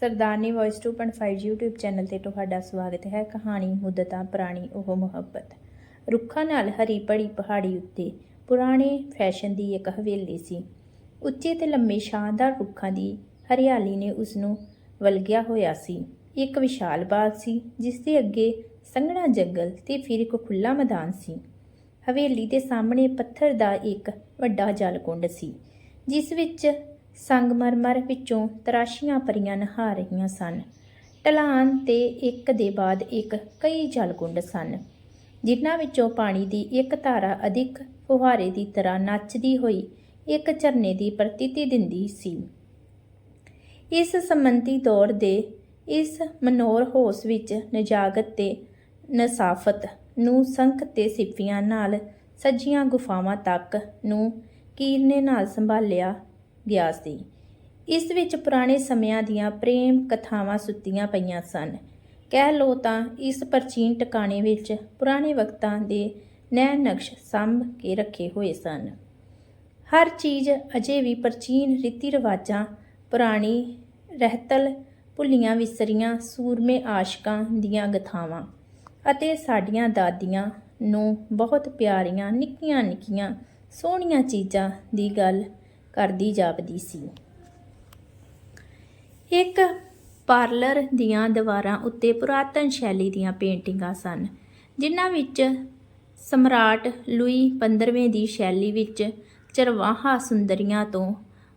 ਸਰਦਾਰਨੀ voice 2.5 YouTube channel ਤੇ ਤੁਹਾਡਾ ਸਵਾਗਤ ਹੈ। ਕਹਾਣੀ, ਮੁੱਦਤਾਂ, ਪੁਰਾਣੀ, ਉਹ ਮੁਹੱਬਤ। ਰੁੱਖਾਂ ਨਾਲ ਹਰੀ ਭਰੀ ਪਹਾੜੀ ਉੱਤੇ ਪੁਰਾਣੇ ਫੈਸ਼ਨ ਦੀ ਇੱਕ ਹਵੇਲੀ ਸੀ। ਉੱਚੇ ਤੇ ਲੰਮੇ ਸ਼ਾਨਦਾਰ ਰੁੱਖਾਂ ਦੀ ਹਰਿਆਲੀ ਨੇ ਉਸ ਨੂੰ ਵਲਗਿਆ ਹੋਇਆ ਸੀ। ਇੱਕ ਵਿਸ਼ਾਲ ਬਾਗ ਸੀ, ਜਿਸ ਦੇ ਅੱਗੇ ਸੰਘਣਾ ਜੰਗਲ ਤੇ ਫਿਰ ਇੱਕ ਖੁੱਲਾ ਮੈਦਾਨ ਸੀ। ਹਵੇਲੀ ਦੇ ਸਾਹਮਣੇ ਪੱਥਰ ਦਾ ਇੱਕ ਵੱਡਾ ਜਲਕੁੰਡ ਸੀ, ਜਿਸ ਵਿੱਚ ਸੰਗਮਰਮਰ ਵਿੱਚੋਂ ਤਰਾਸ਼ੀਆਂ ਪਰੀਆਂ ਨਹਾ ਰਹੀਆਂ ਸਨ। ਢਲਾਨ ਤੇ ਇੱਕ ਦੇ ਬਾਅਦ ਇੱਕ ਕਈ ਜਲਕੁੰਡ ਸਨ, ਜਿਨ੍ਹਾਂ ਵਿੱਚੋਂ ਪਾਣੀ ਦੀ ਇੱਕ ਧਾਰਾ ਅਧਿਕ ਫੁਹਾਰੇ ਦੀ ਤਰ੍ਹਾਂ ਨੱਚਦੀ ਹੋਈ ਇੱਕ ਝਰਨੇ ਦੀ ਪ੍ਰਤੀਤੀ ਦਿੰਦੀ ਸੀ। ਇਸ ਸੰਬੰਧੀ ਦੌਰ ਦੇ ਇਸ ਮਨੋਰ ਹੋਸ ਵਿੱਚ ਨਜਾਗਤ ਤੇ ਨਸਾਫਤ ਨੂੰ ਸੰਖ ਤੇ ਸਿੱਪੀਆਂ ਨਾਲ ਸੱਜੀਆਂ ਗੁਫਾਵਾਂ ਤੱਕ ਨੂੰ ਕੀਰਨੇ ਨਾਲ ਸੰਭਾਲਿਆ ਗਿਆ ਸੀ। ਇਸ ਵਿੱਚ ਪੁਰਾਣੇ ਸਮਿਆਂ ਦੀਆਂ ਪ੍ਰੇਮ ਕਥਾਵਾਂ ਸੁੱਤੀਆਂ ਪਈਆਂ ਸਨ। ਕਹਿ ਲੋ ਤਾਂ ਇਸ ਪ੍ਰਾਚੀਨ ਟਿਕਾਣੇ ਵਿੱਚ ਪੁਰਾਣੇ ਵਕਤਾਂ ਦੇ ਨੈ ਨਕਸ਼ ਸੰਭ ਕੇ ਰੱਖੇ ਹੋਏ ਸਨ। ਹਰ ਚੀਜ਼ ਅਜੇ ਵੀ ਪ੍ਰਾਚੀਨ ਰੀਤੀ ਰਿਵਾਜਾਂ ਪੁਰਾਣੀ ਰਹਿਤਲ ਭੁੱਲੀਆਂ ਵਿਸਰੀਆਂ ਸੂਰਮੇ ਆਸ਼ਕਾਂ ਦੀਆਂ ਗਥਾਵਾਂ ਅਤੇ ਸਾਡੀਆਂ ਦਾਦੀਆਂ ਨੂੰ ਬਹੁਤ ਪਿਆਰੀਆਂ ਨਿੱਕੀਆਂ ਨਿੱਕੀਆਂ ਸੋਹਣੀਆਂ ਚੀਜ਼ਾਂ ਦੀ ਗੱਲ ਕਰਦੀ ਜਾਪਦੀ ਸੀ। ਇੱਕ ਪਾਰਲਰ ਦੀਆਂ ਦੀਵਾਰਾਂ ਉੱਤੇ ਪੁਰਾਤਨ ਸ਼ੈਲੀ ਦੀਆਂ ਪੇਂਟਿੰਗਾਂ ਸਨ, ਜਿਨ੍ਹਾਂ ਵਿੱਚ ਸਮਰਾਟ ਲੂਈ 15ਵੇਂ ਦੀ ਸ਼ੈਲੀ ਵਿੱਚ ਚਰਵਾਹਾ ਸੁੰਦਰੀਆਂ ਤੋਂ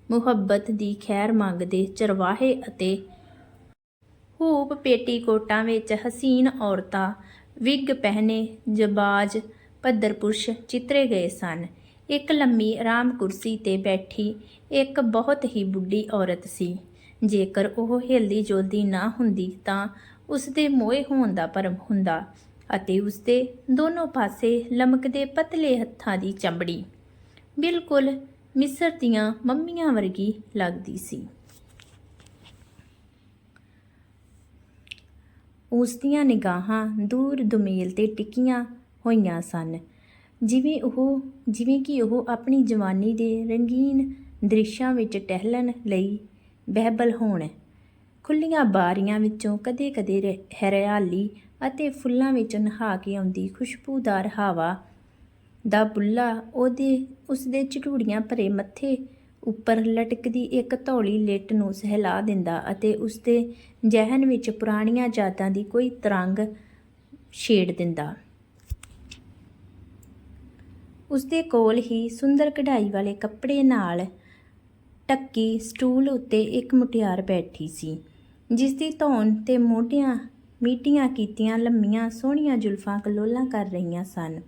ਮੁਹੱਬਤ ਦੀ ਖੈਰ ਮੰਗਦੇ ਚਰਵਾਹੇ ਅਤੇ ਹੂਪ ਪੇਟੀਕੋਟਾਂ ਵਿੱਚ ਹਸੀਨ ਔਰਤਾਂ, ਵਿਗ ਪਹਿਨੇ, ਜਬਾਜ ਪੱਧਰ ਪੁਰਸ਼ ਚਿੱਤਰੇ ਗਏ ਸਨ। ਇੱਕ ਲੰਮੀ ਆਰਾਮ ਕੁਰਸੀ ਤੇ ਬੈਠੀ ਇੱਕ ਬਹੁਤ ਹੀ ਬੁੱਢੀ ਔਰਤ ਸੀ। ਜੇਕਰ ਉਹ ਹਿਲਦੀ ਜੁਲਦੀ ਨਾ ਹੁੰਦੀ ਤਾਂ ਉਸ ਦੇ ਮੋਏ ਹੋਣ ਦਾ ਭਰਮ ਹੁੰਦਾ ਅਤੇ ਉਸ ਦੇ ਦੋਨੋਂ ਪਾਸੇ ਲਮਕਦੇ ਪਤਲੇ ਹੱਥਾਂ ਦੀ ਚਮੜੀ ਬਿਲਕੁਲ ਮਿਸਰ ਦੀਆਂ ਮੰਮੀਆਂ ਵਰਗੀ ਲੱਗਦੀ ਸੀ। ਉਸ ਦੀਆਂ ਨਿਗਾਹਾਂ ਦੂਰ ਦੁਮੇਲ ਤੇ ਟਿਕੀਆਂ ਹੋਈਆਂ ਸਨ ਜਿਵੇਂ ਉਹ, ਜਿਵੇਂ ਕਿ ਉਹ ਆਪਣੀ ਜਵਾਨੀ ਦੇ ਰੰਗੀਨ ਦ੍ਰਿਸ਼ਾਂ ਵਿੱਚ ਟਹਿਲਣ ਲਈ ਬਹਿਬਲ ਹੋਣ। ਖੁੱਲੀਆਂ ਬਾਰੀਆਂ ਵਿੱਚੋਂ ਕਦੇ-ਕਦੇ ਰ- ਹਰਿਆਲੀ ਅਤੇ ਫੁੱਲਾਂ ਵਿੱਚ ਨਹਾ ਕੇ ਆਉਂਦੀ ਖੁਸ਼ਬੂਦਾਰ ਹਵਾ ਦਾ ਬੁੱਲਾ ਉਹਦੇ, ਉਸਦੇ ਝਟੂੜੀਆਂ ਭਰੇ ਮੱਥੇ ਉੱਪਰ ਲਟਕਦੀ ਇੱਕ ਧੌਲੀ ਲਿੱਟ ਨੂੰ ਸਹਿਲਾ ਦਿੰਦਾ ਅਤੇ ਉਸਦੇ ਜਹਨ ਵਿੱਚ ਪੁਰਾਣੀਆਂ ਯਾਦਾਂ ਦੀ ਕੋਈ ਤਰੰਗ ਛੇੜ ਦਿੰਦਾ। ਉਸਦੇ ਕੋਲ ਹੀ ਸੁੰਦਰ ਕਢਾਈ ਵਾਲੇ ਕੱਪੜੇ ਨਾਲ ਟੱਕੀ ਸਟੂਲ ਉੱਤੇ ਇੱਕ ਮੁਟਿਆਰ ਬੈਠੀ ਸੀ ਜਿਸ ਦੀ ਧੌਣ ਤੇ ਮੋਢਿਆਂ, ਮੀਟੀਆਂ ਕੀਤੀਆਂ ਲੰਮੀਆਂ ਸੋਹਣੀਆਂ ਜ਼ੁਲਫਾਂ ਕਲੋਲਾਂ ਕਰ ਰਹੀਆਂ ਸਨ।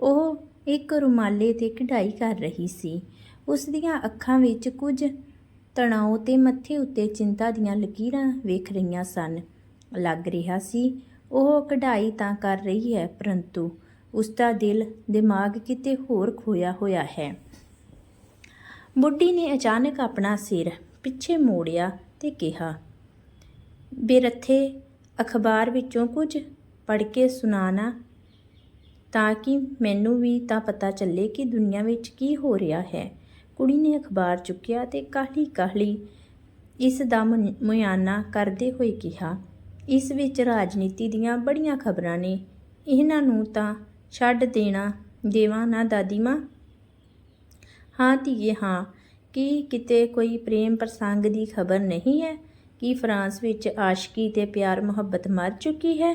ਉਹ ਇੱਕ ਰੁਮਾਲੇ ਤੇ ਕਢਾਈ ਕਰ ਰਹੀ ਸੀ। ਉਸ ਦੀਆਂ ਅੱਖਾਂ ਵਿੱਚ ਕੁਝ ਤਣਾਅ ਤੇ ਮੱਥੇ ਉੱਤੇ ਚਿੰਤਾ ਦੀਆਂ ਲਕੀਰਾਂ ਵੇਖ ਰਹੀਆਂ ਸਨ। ਲੱਗ ਰਿਹਾ ਸੀ, ਉਹ ਕਢਾਈ ਤਾਂ ਕਰ ਰਹੀ ਹੈ, ਪਰੰਤੂ ਉਸ ਦਾ ਦਿਲ ਦਿਮਾਗ ਕਿਤੇ ਹੋਰ ਖੋਇਆ ਹੋਇਆ ਹੈ। ਬੁੱਢੀ ਨੇ ਅਚਾਨਕ ਆਪਣਾ ਸਿਰ ਪਿੱਛੇ ਮੋੜਿਆ ਤੇ ਕਿਹਾ, ਬੇਰੱਥੇ, ਅਖਬਾਰ ਵਿੱਚੋਂ ਕੁਝ ਪੜ੍ਹ ਕੇ ਸੁਣਾਣਾ, ਤਾਂ ਕਿ ਮੈਨੂੰ ਵੀ ਤਾਂ ਪਤਾ ਚੱਲੇ ਕਿ ਦੁਨੀਆ ਵਿੱਚ ਕੀ ਹੋ ਰਿਹਾ ਹੈ। ਕੁੜੀ ਨੇ ਅਖਬਾਰ ਚੁੱਕਿਆ ਤੇ ਕਾਹਲੀ ਕਾਹਲੀ ਇਸ ਦਾ ਮੁ- ਮੁਆਇਨਾ ਕਰਦੇ ਹੋਏ ਕਿਹਾ, ਇਸ ਵਿੱਚ ਰਾਜਨੀਤੀ ਦੀਆਂ ਬੜੀਆਂ ਖਬਰਾਂ ਨੇ। ਇਹਨਾਂ ਨੂੰ ਤਾਂ ਛੱਡ ਦੇਣਾ, ਦੇਵਾਂ ਨਾ ਦਾਦੀ ਮਾਂ? ਹਾਂ ਧੀਏ, ਹਾਂ। ਕੀ ਕਿਤੇ ਕੋਈ ਪ੍ਰੇਮ ਪ੍ਰਸੰਗ ਦੀ ਖਬਰ ਨਹੀਂ ਹੈ? ਕੀ ਫਰਾਂਸ ਵਿੱਚ ਆਸ਼ਕੀ ਤੇ ਪਿਆਰ ਮੁਹੱਬਤ ਮਰ ਚੁੱਕੀ ਹੈ?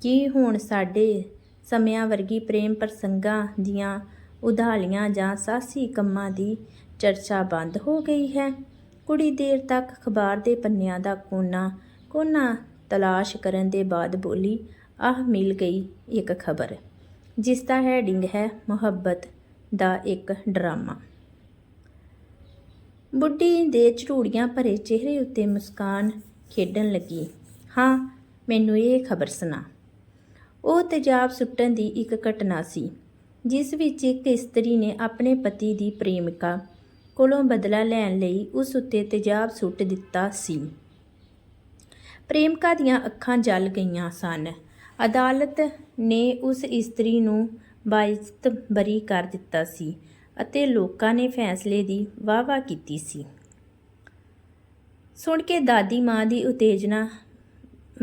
ਕੀ ਹੁਣ ਸਾਡੇ ਸਮਿਆਂ ਵਰਗੀ ਪ੍ਰੇਮ ਪ੍ਰਸੰਗਾਂ ਦੀਆਂ ਉਧਾਲੀਆਂ ਜਾਂ ਸਾਸੀ ਕੰਮਾਂ ਦੀ ਚਰਚਾ ਬੰਦ ਹੋ ਗਈ ਹੈ? ਕੁੜੀ ਦੇਰ ਤੱਕ ਅਖਬਾਰ ਦੇ ਪੰਨਿਆਂ ਦਾ ਕੋਨਾ ਕੋਨਾ ਤਲਾਸ਼ ਕਰਨ ਦੇ ਬਾਅਦ ਬੋਲੀ, ਆਹ ਮਿਲ ਗਈ ਇੱਕ ਖਬਰ। ਜਿਸ ਦਾ ਹੈਡਿੰਗ ਹੈ ਮੁਹੱਬਤ ਦਾ ਇੱਕ ਡਰਾਮਾ। ਬੁੱਢੀ ਦੇ ਝੜੂੜੀਆਂ ਭਰੇ ਚਿਹਰੇ ਉੱਤੇ ਮੁਸਕਾਨ ਖੇਡਣ ਲੱਗੀ। ਹਾਂ, ਮੈਨੂੰ ਇਹ ਖਬਰ ਸੁਣਾ। ਉਹ ਤੇਜ਼ਾਬ ਸੁੱਟਣ ਦੀ ਇੱਕ ਘਟਨਾ ਸੀ, ਜਿਸ ਵਿੱਚ ਇੱਕ ਇਸਤਰੀ ਨੇ ਆਪਣੇ ਪਤੀ ਦੀ ਪ੍ਰੇਮਿਕਾ ਕੋਲੋਂ ਬਦਲਾ ਲੈਣ ਲਈ ਉਸ ਉੱਤੇ ਤੇਜ਼ਾਬ ਸੁੱਟ ਦਿੱਤਾ ਸੀ। ਪ੍ਰੇਮਿਕਾ ਦੀਆਂ ਅੱਖਾਂ ਜਲ ਗਈਆਂ ਸਨ। ਅਦਾਲਤ ਨੇ ਉਸ ਇਸਤਰੀ ਨੂੰ ਬਾਇਜ਼ਤ ਬਰੀ ਕਰ ਦਿੱਤਾ ਸੀ ਅਤੇ ਲੋਕਾਂ ਨੇ ਫੈਸਲੇ ਦੀ ਵਾਹ-ਵਾਹ ਕੀਤੀ ਸੀ। ਸੁਣ ਕੇ ਦਾਦੀ ਮਾਂ ਦੀ ਉਤੇਜਨਾ,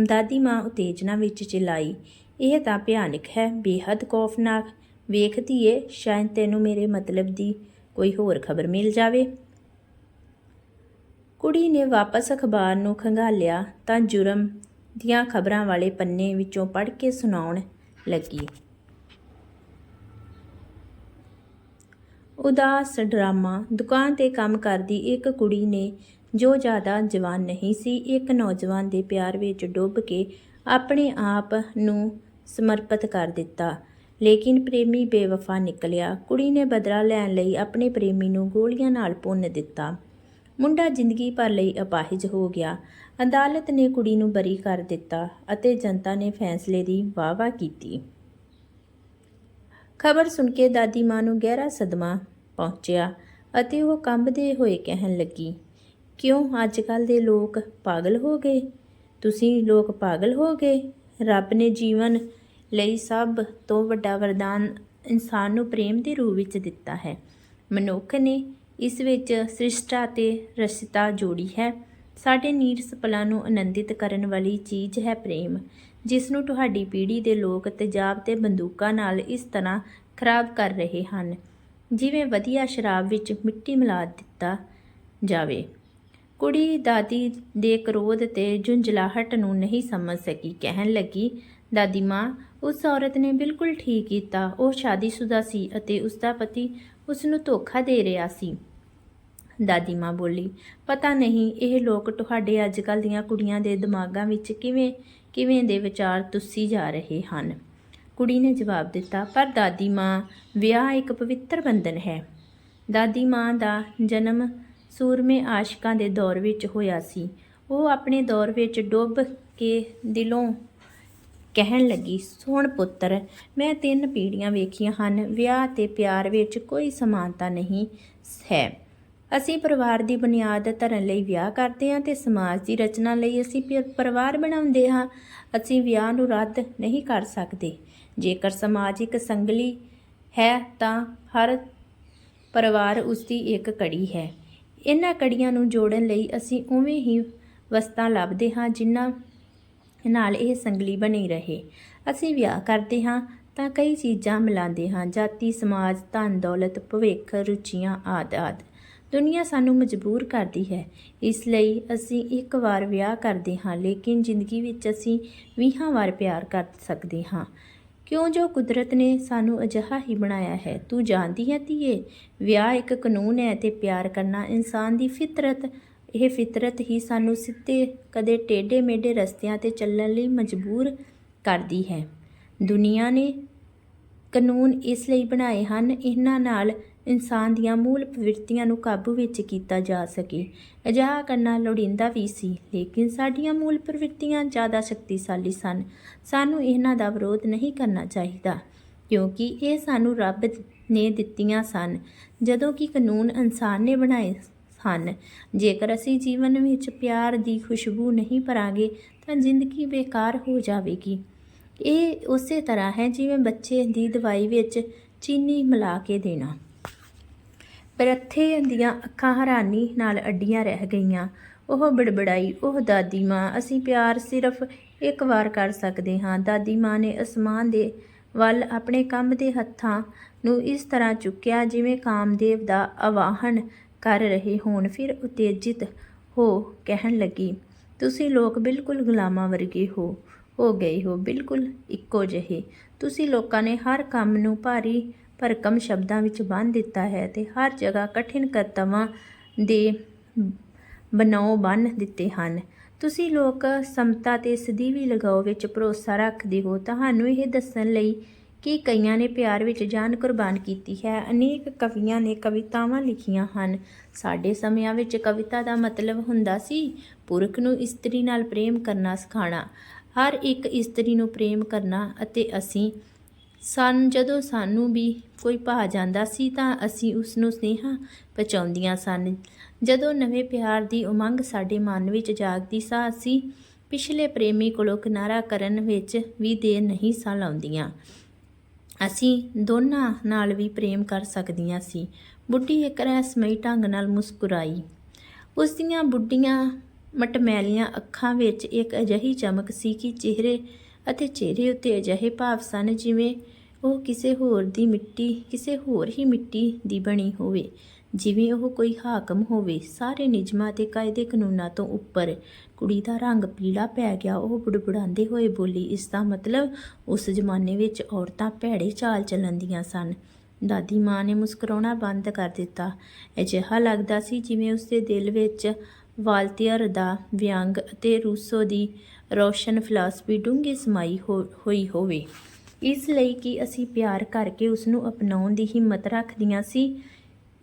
ਦਾਦੀ ਮਾਂ ਉਤੇਜਨਾ ਵਿੱਚ ਚਿਲਾਈ, ਇਹ ਤਾਂ ਭਿਆਨਕ ਹੈ, ਬੇਹੱਦ ਖੌਫਨਾਕ। ਵੇਖਦੀ ਏ ਸ਼ਾਇਦ ਤੈਨੂੰ ਮੇਰੇ ਮਤਲਬ ਦੀ ਕੋਈ ਹੋਰ ਖਬਰ ਮਿਲ ਜਾਵੇ। ਕੁੜੀ ਨੇ ਵਾਪਸ ਅਖਬਾਰ ਨੂੰ ਖੰਗਾਲਿਆ ਤਾਂ ਜੁਰਮ ਦੀਆਂ ਖਬਰਾਂ ਵਾਲੇ ਪੰਨੇ ਵਿੱਚੋਂ ਪੜ੍ਹ ਕੇ ਸੁਣਾਉਣ ਲੱਗੀ। ਉਦਾਸ ਡਰਾਮਾ, ਦੁਕਾਨ ਤੇ ਕੰਮ ਕਰਦੀ ਇੱਕ ਕੁੜੀ ਨੇ ਜੋ ਜ਼ਿਆਦਾ ਜਵਾਨ ਨਹੀਂ ਸੀ, ਇੱਕ ਨੌਜਵਾਨ ਦੇ ਪਿਆਰ ਵਿੱਚ ਡੁੱਬ ਕੇ ਆਪਣੇ ਆਪ ਨੂੰ ਸਮਰਪਿਤ ਕਰ ਦਿੱਤਾ। ਲੇਕਿਨ ਪ੍ਰੇਮੀ ਬੇਵਫਾ ਨਿਕਲਿਆ। ਕੁੜੀ ਨੇ ਬਦਲਾ ਲੈਣ ਲਈ ਆਪਣੇ ਪ੍ਰੇਮੀ ਨੂੰ ਗੋਲੀਆਂ ਨਾਲ ਭੁੰਨ ਦਿੱਤਾ। ਮੁੰਡਾ ਜ਼ਿੰਦਗੀ ਭਰ ਲਈ ਅਪਾਹਿਜ ਹੋ ਗਿਆ। ਅਦਾਲਤ ਨੇ ਕੁੜੀ ਨੂੰ ਬਰੀ ਕਰ ਦਿੱਤਾ ਅਤੇ ਜਨਤਾ ਨੇ ਫੈਸਲੇ ਦੀ ਵਾਅਵਾ ਕੀਤੀ। ਖਬਰ ਸੁਣ ਕੇ ਦਾਦੀ ਮਾਂ ਨੂੰ ਗਹਿਰਾ ਸਦਮਾ ਪਹੁੰਚਿਆ ਅਤੇ ਉਹ ਕੰਬਦੇ ਹੋਏ ਕਹਿਣ ਲੱਗੀ, ਕਿਉਂ ਅੱਜ ਕੱਲ ਦੇ ਲੋਕ ਪਾਗਲ ਹੋ ਗਏ? ਤੁਸੀਂ ਲੋਕ ਪਾਗਲ ਹੋ ਗਏ? ਰੱਬ ਨੇ ਜੀਵਨ ਲਈ ਸਭ ਤੋਂ ਵੱਡਾ ਵਰਦਾਨ ਇਨਸਾਨ ਨੂੰ ਪ੍ਰੇਮ ਦੇ ਰੂਪ ਵਿੱਚ ਦਿੱਤਾ ਹੈ। ਮਨੁੱਖ ਨੇ ਇਸ ਵਿੱਚ ਸ੍ਰਿਸ਼ਟਾ ਤੇ ਰਸਿਤਾ ਜੋੜੀ ਹੈ। ਸਾਡੇ ਨੀਰ ਸਪਲਾਂ ਨੂੰ ਆਨੰਦਿਤ ਕਰਨ ਵਾਲੀ ਚੀਜ਼ ਹੈ ਪ੍ਰੇਮ, ਜਿਸ ਨੂੰ ਤੁਹਾਡੀ ਪੀੜ੍ਹੀ ਦੇ ਲੋਕ ਤੇਜ਼ਾਬ ਤੇ ਬੰਦੂਕਾਂ ਨਾਲ ਇਸ ਤਰ੍ਹਾਂ ਖਰਾਬ ਕਰ ਰਹੇ ਹਨ, ਜਿਵੇਂ ਵਧੀਆ ਸ਼ਰਾਬ ਵਿੱਚ ਮਿੱਟੀ ਮਿਲਾ ਦਿੱਤਾ ਜਾਵੇ। ਕੁੜੀ ਦਾਦੀ ਦੇ ਕਰੋਧ ਤੇ ਜੁੰਝਲਾਹਟ ਨੂੰ ਨਹੀਂ ਸਮਝ ਸਕੀ। ਕਹਿਣ ਲੱਗੀ, ਦਾਦੀ ਮਾਂ, ਉਸ ਔਰਤ ਨੇ ਬਿਲਕੁਲ ਠੀਕ ਕੀਤਾ। ਉਹ ਸ਼ਾਦੀशुदा ਸੀ ਅਤੇ ਉਸ ਦਾ ਪਤੀ ਉਸ ਨੂੰ ਧੋਖਾ ਦੇ ਰਿਹਾ ਸੀ। ਦਾਦੀ ਮਾਂ ਬੋਲੀ, ਪਤਾ ਨਹੀਂ, ਇਹ ਲੋਕ ਤੁਹਾਡੇ ਅੱਜਕੱਲ ਦੀਆਂ ਕੁੜੀਆਂ ਦੇ ਦਿਮਾਗਾਂ ਵਿੱਚ ਕਿਵੇਂ ਕਿਵੇਂ ਦੇ ਵਿਚਾਰ ਤੁਸੀ ਜਾ ਰਹੇ ਹਨ? ਕੁੜੀ ਨੇ ਜਵਾਬ ਦਿੱਤਾ, ਪਰ ਦਾਦੀ ਮਾਂ, ਵਿਆਹ ਇੱਕ ਪਵਿੱਤਰ ਬੰਧਨ ਹੈ। ਦਾਦੀ ਮਾਂ ਦਾ ਜਨਮ ਸੂਰਮੇ ਆਸ਼ਿਕਾਂ ਦੇ ਦੌਰ ਵਿੱਚ ਹੋਇਆ ਸੀ। ਉਹ ਆਪਣੇ ਦੌਰ ਵਿੱਚ ਡੁੱਬ ਕੇ ਦਿਲੋਂ ਕਹਿਣ ਲੱਗੀ ਸੋਹਣ ਪੁੱਤਰ, ਮੈਂ ਤਿੰਨ ਪੀੜ੍ਹੀਆਂ ਵੇਖੀਆਂ ਹਨ। ਵਿਆਹ ਤੇ ਪਿਆਰ ਵਿੱਚ ਕੋਈ ਸਮਾਨਤਾ ਨਹੀਂ ਹੈ। ਅਸੀਂ ਪਰਿਵਾਰ ਦੀ ਬੁਨਿਆਦ ਧਰਨ ਲਈ ਵਿਆਹ ਕਰਦੇ ਹਾਂ ਤੇ ਸਮਾਜ ਦੀ ਰਚਨਾ ਲਈ ਅਸੀਂ ਪਿ- ਪਰਿਵਾਰ ਬਣਾਉਂਦੇ ਹਾਂ। ਅਸੀਂ ਵਿਆਹ ਨੂੰ ਰੱਦ ਨਹੀਂ ਕਰ ਸਕਦੇ। ਜੇਕਰ ਸਮਾਜ ਇੱਕ ਸੰਗਲੀ ਹੈ ਤਾਂ ਹਰ ਪਰਿਵਾਰ ਉਸ ਦੀ ਇੱਕ ਕੜੀ ਹੈ। ਇਹਨਾਂ ਕੜੀਆਂ ਨੂੰ ਜੋੜਨ ਲਈ ਅਸੀਂ ਉਵੇਂ ਹੀ ਵਸਤਾਂ ਲੱਭਦੇ ਹਾਂ ਜਿਨ੍ਹਾਂ ਨਾਲ ਇਹ ਸੰਗਲੀ ਬਣੀ ਰਹੇ। ਅਸੀਂ ਵਿਆਹ ਕਰਦੇ ਹਾਂ ਤਾਂ ਕਈ ਚੀਜ਼ਾਂ ਮਿਲਾਉਂਦੇ ਹਾਂ। ਜਾਤੀ, ਸਮਾਜ, ਧਨ, ਦੌਲਤ, ਭਵਿੱਖ, ਰੁਚੀਆਂ ਆਦਿ ਆਦਿ। ਦੁਨੀਆ ਸਾਨੂੰ ਮਜਬੂਰ ਕਰਦੀ ਹੈ। ਇਸ ਲਈ ਅਸੀਂ ਇੱਕ ਵਾਰ ਵਿਆਹ ਕਰਦੇ ਹਾਂ, ਲੇਕਿਨ ਜ਼ਿੰਦਗੀ ਵਿੱਚ ਅਸੀਂ 20 ਵਾਰ ਪਿਆਰ ਕਰ ਸਕਦੇ ਹਾਂ। ਕਿਉਂ ਜੋ ਕੁਦਰਤ ਨੇ ਸਾਨੂੰ ਅਜਿਹਾ ਹੀ ਬਣਾਇਆ ਹੈ? ਤੂੰ ਜਾਣਦੀ ਹੈ ਧੀਏ, ਵਿਆਹ ਇੱਕ ਕਾਨੂੰਨ ਹੈ ਤੇ ਪਿਆਰ ਕਰਨਾ ਇਨਸਾਨ ਦੀ ਫਿਤਰਤ। ਇਹ ਫਿਤਰਤ ਹੀ ਸਾਨੂੰ ਸਿੱਧੇ, ਕਦੇ ਟੇਢੇ ਮੇਢੇ ਰਸਤਿਆਂ ਤੇ ਚੱਲਣ ਲਈ ਮਜਬੂਰ ਕਰਦੀ ਹੈ। ਦੁਨੀਆ ਨੇ ਕਾਨੂੰਨ ਇਸ ਲਈ ਬਣਾਏ ਹਨ, ਇਹਨਾਂ ਨਾਲ ਇਨਸਾਨ ਦੀਆਂ ਮੂਲ ਪ੍ਰਵਿਰਤੀਆਂ ਨੂੰ ਕਾਬੂ ਵਿੱਚ ਕੀਤਾ ਜਾ ਸਕੇ। ਅਜਿਹਾ ਕਰਨਾ ਲੋੜੀਂਦਾ ਵੀ ਸੀ, ਲੇਕਿਨ ਸਾਡੀਆਂ ਮੂਲ ਪ੍ਰਵਿਰਤੀਆਂ ਜ਼ਿਆਦਾ ਸ਼ਕਤੀਸ਼ਾਲੀ ਸਨ। ਸਾਨੂੰ ਇਹਨਾਂ ਦਾ ਵਿਰੋਧ ਨਹੀਂ ਕਰਨਾ ਚਾਹੀਦਾ, ਕਿਉਂਕਿ ਇਹ ਸਾਨੂੰ ਰੱਬ ਨੇ ਦਿੱਤੀਆਂ ਸਨ। ਜਦੋਂ ਕਿ ਕਾਨੂੰਨ ਇਨਸਾਨ ਨੇ ਬਣਾਏ ਹਨ ਜੇਕਰ ਅਸੀਂ ਜੀਵਨ ਵਿੱਚ ਪਿਆਰ ਦੀ ਖੁਸ਼ਬੂ ਨਹੀਂ ਭਰਾਂਗੇ, ਤਾਂ ਜ਼ਿੰਦਗੀ ਬੇਕਾਰ ਹੋ ਜਾਵੇਗੀ। ਇਹ ਉਸੇ ਤਰ੍ਹਾਂ ਹੈ ਜਿਵੇਂ ਬੱਚੇ ਦੀ ਦਵਾਈ ਵਿੱਚ ਚੀਨੀ ਮਿਲਾ ਕੇ ਦੇਣਾ। ਬਰਥੇ ਦੀਆਂ ਅੱਖਾਂ ਹੈਰਾਨੀ ਨਾਲ ਅੱਡੀਆਂ ਰਹਿ ਗਈਆਂ। ਉਹ ਬੜਬੜਾਈ, ਉਹ ਦਾਦੀ ਮਾਂ, ਅਸੀਂ ਪਿਆਰ ਸਿਰਫ ਇੱਕ ਵਾਰ ਕਰ ਸਕਦੇ ਹਾਂ। ਦਾਦੀ ਮਾਂ ਨੇ ਅਸਮਾਨ ਦੇ ਵੱਲ ਆਪਣੇ ਕੰਮ ਦੇ ਹੱਥਾਂ ਨੂੰ ਇਸ ਤਰ੍ਹਾਂ ਚੁੱਕਿਆ ਜਿਵੇਂ ਕਾਮਦੇਵ ਦਾ ਆਵਾਹਨ ਕਰ ਰਹੇ ਹੋਣ। ਫਿਰ ਉਤੇਜਿਤ ਹੋ ਕਹਿਣ ਲੱਗੀ, ਤੁਸੀਂ ਲੋਕ ਬਿਲਕੁਲ ਗੁਲਾਮਾਂ ਵਰਗੇ ਹੋ ਹੋ ਗਏ ਹੋ, ਬਿਲਕੁਲ ਇੱਕੋ ਜਿਹੇ। ਤੁਸੀਂ ਲੋਕਾਂ ਨੇ ਹਰ ਕੰਮ ਨੂੰ ਭਾਰੀ ਭਰਕਮ ਸ਼ਬਦਾਂ ਵਿੱਚ ਬੰਨ੍ਹ ਦਿੱਤਾ ਹੈ ਤੇ ਹਰ ਜਗ੍ਹਾ ਕਠਿਨ ਕਰਤਵਾਂ ਦੇ ਬਣਾਓ ਬੰਨ੍ਹ ਦਿੱਤੇ ਹਨ। ਤੁਸੀਂ ਲੋਕ ਸਮਤਾ ਤੇ ਸਦੀਵੀ ਲਗਾਓ ਵਿੱਚ ਭਰੋਸਾ ਰੱਖਦੇ ਹੋ। ਤੁਹਾਨੂੰ ਇਹ ਦੱਸਣ ਲਈ ਕਿ ਕਈਆਂ ਨੇ ਪਿਆਰ ਵਿੱਚ ਜਾਨ ਕੁਰਬਾਨ ਕੀਤੀ ਹੈ। ਅਨੇਕ ਕਵੀਆਂ ਨੇ ਕਵਿਤਾਵਾਂ ਲਿਖੀਆਂ ਹਨ। ਸਾਡੇ ਸਮਿਆਂ ਵਿੱਚ ਕਵਿਤਾ ਦਾ ਮਤਲਬ ਹੁੰਦਾ ਸੀ, ਪੁਰਖ ਨੂੰ ਇਸਤਰੀ ਨਾਲ ਪ੍ਰੇਮ ਕਰਨਾ ਸਿਖਾਉਣਾ। ਹਰ ਇੱਕ ਇਸਤਰੀ ਨੂੰ ਪ੍ਰੇਮ ਕਰਨਾ ਅਤੇ ਅਸੀਂ ਸਨ, ਜਦੋਂ ਸਾਨੂੰ ਵੀ ਕੋਈ ਭਾ ਜਾਂਦਾ ਸੀ ਤਾਂ ਅਸੀਂ ਉਸ ਨੂੰ ਸਨੇਹਾ ਪਹੁੰਚਾਉਂਦੀਆਂ ਸਨ। ਜਦੋਂ ਨਵੇਂ ਪਿਆਰ ਦੀ ਉਮੰਗ ਸਾਡੇ ਮਨ ਵਿੱਚ ਜਾਗਦੀ ਸਾਂ, ਅਸੀਂ ਪਿਛਲੇ ਪ੍ਰੇਮੀ ਕੋਲੋਂ ਕਿਨਾਰਾ ਕਰਨ ਵਿੱਚ ਵੀ ਦੇਰ ਨਹੀਂ ਸਾਂ ਲਾਉਂਦੀਆਂ। ਅਸੀਂ ਦੋਨਾਂ ਨਾਲ ਵੀ ਪ੍ਰੇਮ ਕਰ ਸਕਦੀਆਂ ਸੀ। ਬੁੱਢੀ ਇੱਕ ਰਹੱਸਮਈ ਢੰਗ ਨਾਲ ਮੁਸਕਰਾਈ। ਉਸ ਦੀਆਂ ਬੁੱਢੀਆਂ ਮਟਮੈਲੀਆਂ ਅੱਖਾਂ ਵਿੱਚ ਇੱਕ ਅਜਿਹੀ ਚਮਕ ਸੀ ਕਿ ਚਿਹਰੇ ਅਤੇ ਚਿਹਰੇ ਉੱਤੇ ਅਜਿਹੇ ਭਾਵ ਸਨ ਜਿਵੇਂ ਉਹ ਕਿਸੇ ਹੋਰ ਦੀ ਮਿੱਟੀ, ਕਿਸੇ ਹੋਰ ਹੀ ਮਿੱਟੀ ਦੀ ਬਣੀ ਹੋਵੇ। ਜਿਵੇਂ ਉਹ ਕੋਈ ਹਾਕਮ ਹੋਵੇ, ਸਾਰੇ ਨਿਯਮਾਂ ਤੇ ਕਾਇਦੇ ਕਾਨੂੰਨਾਂ ਤੋਂ ਉੱਪਰ। ਕੁੜੀ ਦਾ ਰੰਗ ਪੀਲਾ ਪੈ ਗਿਆ, ਉਹ ਬੁੜਬੁੜਾਉਂਦੇ ਹੋਏ ਬੋਲੀ, ਇਸ ਦਾ ਮਤਲਬ ਉਸ ਜ਼ਮਾਨੇ ਵਿੱਚ ਔਰਤਾਂ ਭੈੜੇ ਚਾਲ ਚੱਲਣ ਦੀਆਂ ਸਨ। ਦਾਦੀ ਮਾਂ ਨੇ ਮੁਸਕਰਾਉਣਾ ਬੰਦ ਕਰ ਦਿੱਤਾ। ਅਜਿਹਾ ਲੱਗਦਾ ਸੀ ਜਿਵੇਂ ਉਸਦੇ ਦਿਲ ਵਿੱਚ ਵਾਲਤੀਅਰ ਦਾ ਵਿਅੰਗ ਅਤੇ ਰੂਸੋ ਦੀ ਰੋਸ਼ਨ ਫਿਲਾਸਫੀ ਡੂੰਘੀ ਸਮਾਈ ਹੋ- ਹੋਈ ਹੋਵੇ। ਇਸ ਲਈ ਕਿ ਅਸੀਂ ਪਿਆਰ ਕਰਕੇ ਉਸ ਨੂੰ ਅਪਣਾਉਣ ਦੀ ਹਿੰਮਤ ਰੱਖਦੀਆਂ ਸੀ,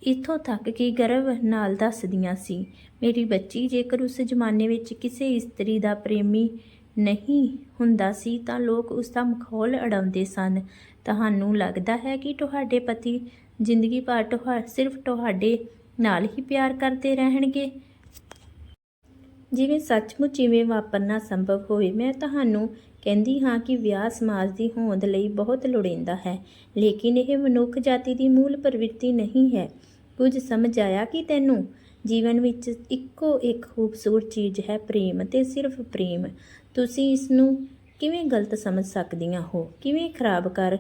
ਇੱਥੋਂ ਤੱਕ ਕਿ ਗਰਵ ਨਾਲ ਦੱਸਦੀਆਂ ਸੀ, ਮੇਰੀ ਬੱਚੀ, ਜੇਕਰ ਉਸ ਜ਼ਮਾਨੇ ਵਿੱਚ ਕਿਸੇ ਇਸਤਰੀ ਦਾ ਪ੍ਰੇਮੀ ਨਹੀਂ ਹੁੰਦਾ ਸੀ, ਤਾਂ ਲੋਕ ਉਸ ਦਾ ਮਖੌਲ ਅੜਾਉਂਦੇ ਸਨ। ਤੁਹਾਨੂੰ ਲੱਗਦਾ ਹੈ ਕਿ ਤੁਹਾਡੇ ਪਤੀ ਜ਼ਿੰਦਗੀ ਭਰ ਤੁਹਾ ਸਿਰਫ ਤੁਹਾਡੇ ਨਾਲ ਹੀ ਪਿਆਰ ਕਰਦੇ ਰਹਿਣਗੇ? ਜਿਵੇਂ ਸੱਚਮੁੱਚ ਇਵੇਂ ਵਾਪਰਨਾ ਸੰਭਵ ਹੋਵੇ, ਮੈਂ ਤੁਹਾਨੂੰ ਕਹਿੰਦੀ ਹਾਂ ਕਿ ਵਿਆਹ ਸਮਾਜ ਦੀ ਹੋਂਦ ਲਈ ਬਹੁਤ ਲੋੜੀਂਦਾ ਹੈ, ਲੇਕਿਨ ਇਹ ਮਨੁੱਖ ਜਾਤੀ ਦੀ ਮੂਲ ਪ੍ਰਵਿਰਤੀ ਨਹੀਂ ਹੈ। ਕੁਝ ਸਮਝ ਆਇਆ ਕਿ ਤੈਨੂੰ? ਜੀਵਨ ਵਿੱਚ ਇੱਕੋ ਇੱਕ ਖੂਬਸੂਰਤ ਚੀਜ਼ ਹੈ ਪ੍ਰੇਮ ਤੇ ਸਿਰਫ ਪ੍ਰੇਮ। ਤੁਸੀਂ ਇਸ ਨੂੰ ਕਿਵੇਂ ਗਲਤ ਸਮਝ ਸਕਦੀਆਂ ਹੋ? ਕਿਵੇਂ ਖਰਾਬ ਕਰ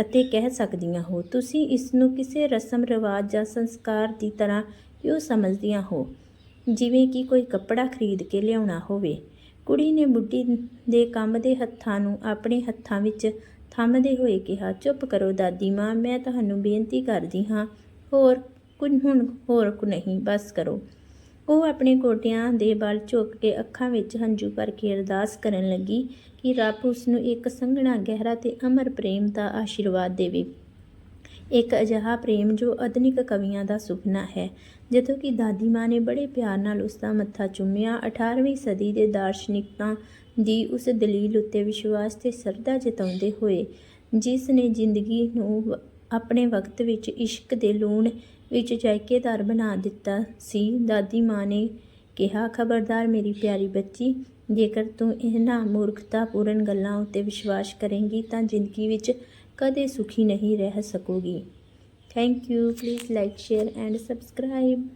ਅਤੇ ਕਹਿ ਸਕਦੀਆਂ ਹੋ? ਤੁਸੀਂ ਇਸ ਨੂੰ ਕਿਸੇ ਰਸਮ ਰਿਵਾਜ ਜਾਂ ਸੰਸਕਾਰ ਦੀ ਤਰ੍ਹਾਂ ਕਿਉਂ ਸਮਝਦੀਆਂ ਹੋ? ਜਿਵੇਂ ਕਿ ਕੋਈ ਕੱਪੜਾ ਖਰੀਦ ਕੇ ਲਿਆਉਣਾ ਹੋਵੇ। ਕੁੜੀ ਨੇ ਬੁੱਢੀ ਦੇ ਕੰਮ ਦੇ ਹੱਥਾਂ ਨੂੰ ਆਪਣੇ ਹੱਥਾਂ ਵਿੱਚ ਥੰਮਦੇ ਹੋਏ ਕਿਹਾ, ਚੁੱਪ ਕਰੋ ਦਾਦੀ ਮਾਂ, ਮੈਂ ਤੁਹਾਨੂੰ ਬੇਨਤੀ ਕਰਦੀ ਹਾਂ, ਹੋਰ ਕੁਝ ਹੁਣ ਹੋਰ ਕੁ ਨਹੀਂ, ਬਸ ਕਰੋ। ਉਹ ਆਪਣੇ ਕੋਟਿਆਂ ਦੇ ਬਲ ਝੁੱਕ ਕੇ ਅੱਖਾਂ ਵਿੱਚ ਹੰਝੂ ਭਰ ਕੇ ਅਰਦਾਸ ਕਰਨ ਲੱਗੀ ਕਿ ਰੱਬ ਉਸ ਨੂੰ ਇੱਕ ਸੰਘਣਾ ਗਹਿਰਾ ਤੇ ਅਮਰ ਪ੍ਰੇਮ ਦਾ ਆਸ਼ੀਰਵਾਦ ਦੇਵੇ। ਇੱਕ ਅਜਿਹਾ ਪ੍ਰੇਮ ਜੋ ਆਧੁਨਿਕ ਕਵੀਆਂ ਦਾ ਸੁਪਨਾ ਹੈ। ਜਦੋਂ ਕਿ ਦਾਦੀ ਮਾਂ ਨੇ ਬੜੇ ਪਿਆਰ ਨਾਲ ਉਸ ਦਾ ਮੱਥਾ ਚੁੰਮਿਆ 18ਵੀਂ ਸਦੀ ਦੇ ਦਾਰਸ਼ਨਿਕਾਂ ਦੀ ਉਸ ਦਲੀਲ ਉੱਤੇ ਵਿਸ਼ਵਾਸ ਤੇ ਸਰਦਾ ਜਤਾਉਂਦੇ ਹੋਏ, ਜਿਸ ਨੇ ਜ਼ਿੰਦਗੀ ਨੂੰ ਆਪਣੇ ਵਕਤ ਵਿੱਚ ਇਸ਼ਕ ਦੇ ਲੂਣ ਵਿੱਚ ਜਾਇਕੇਦਾਰ ਬਣਾ ਦਿੱਤਾ ਸੀ। ਦਾਦੀ ਮਾਂ ਨੇ ਕਿਹਾ, ਖਬਰਦਾਰ ਮੇਰੀ ਪਿਆਰੀ ਬੱਚੀ, ਜੇਕਰ ਤੂੰ ਇਹਨਾਂ ਮੂਰਖਤਾਪੂਰਨ ਗੱਲਾਂ ਉੱਤੇ ਵਿਸ਼ਵਾਸ ਕਰੇਂਗੀ, ਤਾਂ ਜ਼ਿੰਦਗੀ ਵਿੱਚ ਕਦੇ ਸੁਖੀ ਨਹੀਂ ਰਹਿ ਸਕੋਗੀ। Thank you please like share and subscribe